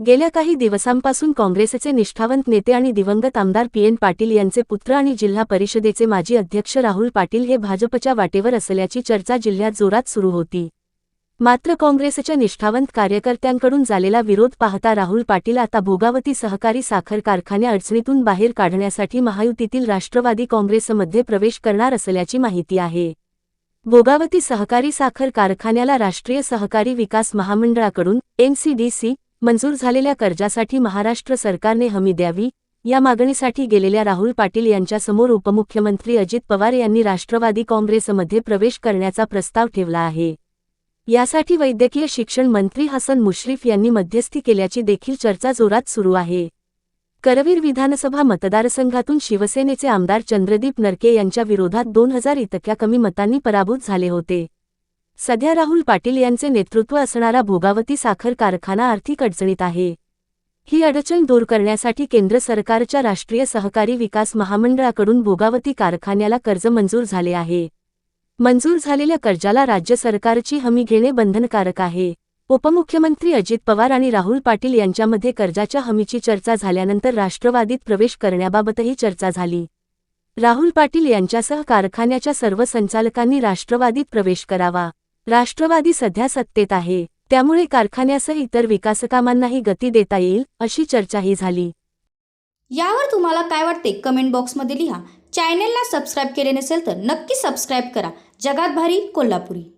गेल्या काही दिवसांपासून काँग्रेसचे निष्ठावंत नेते आणि दिवंगत आमदार पी. एन. पाटील यांचे पुत्र आणि जिल्हा परिषदेचे माजी अध्यक्ष राहुल पाटील हे भाजपच्या वाटेवर असल्याची चर्चा जिल्ह्यात जोरात सुरू होती. मात्र काँग्रेसच्या निष्ठावंत कार्यकर्त्यांकडून झालेला विरोध पाहता राहुल पाटील आता भोगावती सहकारी साखर कारखान्या अडचणीतून बाहेर काढण्यासाठी महायुतीतील राष्ट्रवादी काँग्रेसमध्ये प्रवेश करणार असल्याची माहिती आहे. भोगावती सहकारी साखर कारखान्याला राष्ट्रीय सहकारी विकास महामंडळाकडून एनसीडीसी मंजूर झालेल्या कर्जासाठी महाराष्ट्र सरकारने हमी द्यावी या मागणीसाठी गेलेल्या राहुल पाटील यांच्यासमोर उपमुख्यमंत्री अजित पवार यांनी राष्ट्रवादी काँग्रेसमध्ये प्रवेश करण्याचा प्रस्ताव ठेवला आहे. यासाठी वैद्यकीय शिक्षण मंत्री हसन मुश्रीफ यांनी मध्यस्थी केल्याची देखील चर्चा जोरात सुरू आहे. करवीर विधानसभा मतदारसंघातून शिवसेनेचे आमदार चंद्रदीप नरके यांच्या विरोधात दोन हजार इतक्या कमी मतांनी पराभूत झाले होते. सध्या राहुल पाटील यांचे नेतृत्व असणारा भोगावती साखर कारखाना आर्थिक अडचणीत आहे. ही अडचण दूर करण्यासाठी केंद्र सरकारच्या राष्ट्रीय सहकारी विकास महामंडळाकडून भोगावती कारखान्याला कर्ज मंजूर झाले आहे. मंजूर झालेल्या कर्जाला राज्य सरकारची हमी घेणे बंधनकारक आहे. उपमुख्यमंत्री अजित पवार आणि राहुल पाटील यांच्यामध्ये कर्जाच्या हमीची चर्चा झाल्यानंतर राष्ट्रवादीत प्रवेश करण्याबाबतही चर्चा झाली. राहुल पाटील यांच्यासह कारखान्याच्या सर्व संचालकांनी राष्ट्रवादीत प्रवेश करावा. राष्ट्रवादी सध्या सत्तेत आहे. त्यामुळे कारखान्यासह इतर विकासकामांनाही गती देता येईल अशी चर्चाही झाली. यावर तुम्हाला काय वाटते? कमेंट बॉक्समध्ये लिहा. चॅनेलला सबस्क्राईब केले नसेल तर नक्की सबस्क्राईब करा. जगात भारी कोल्हापुरी.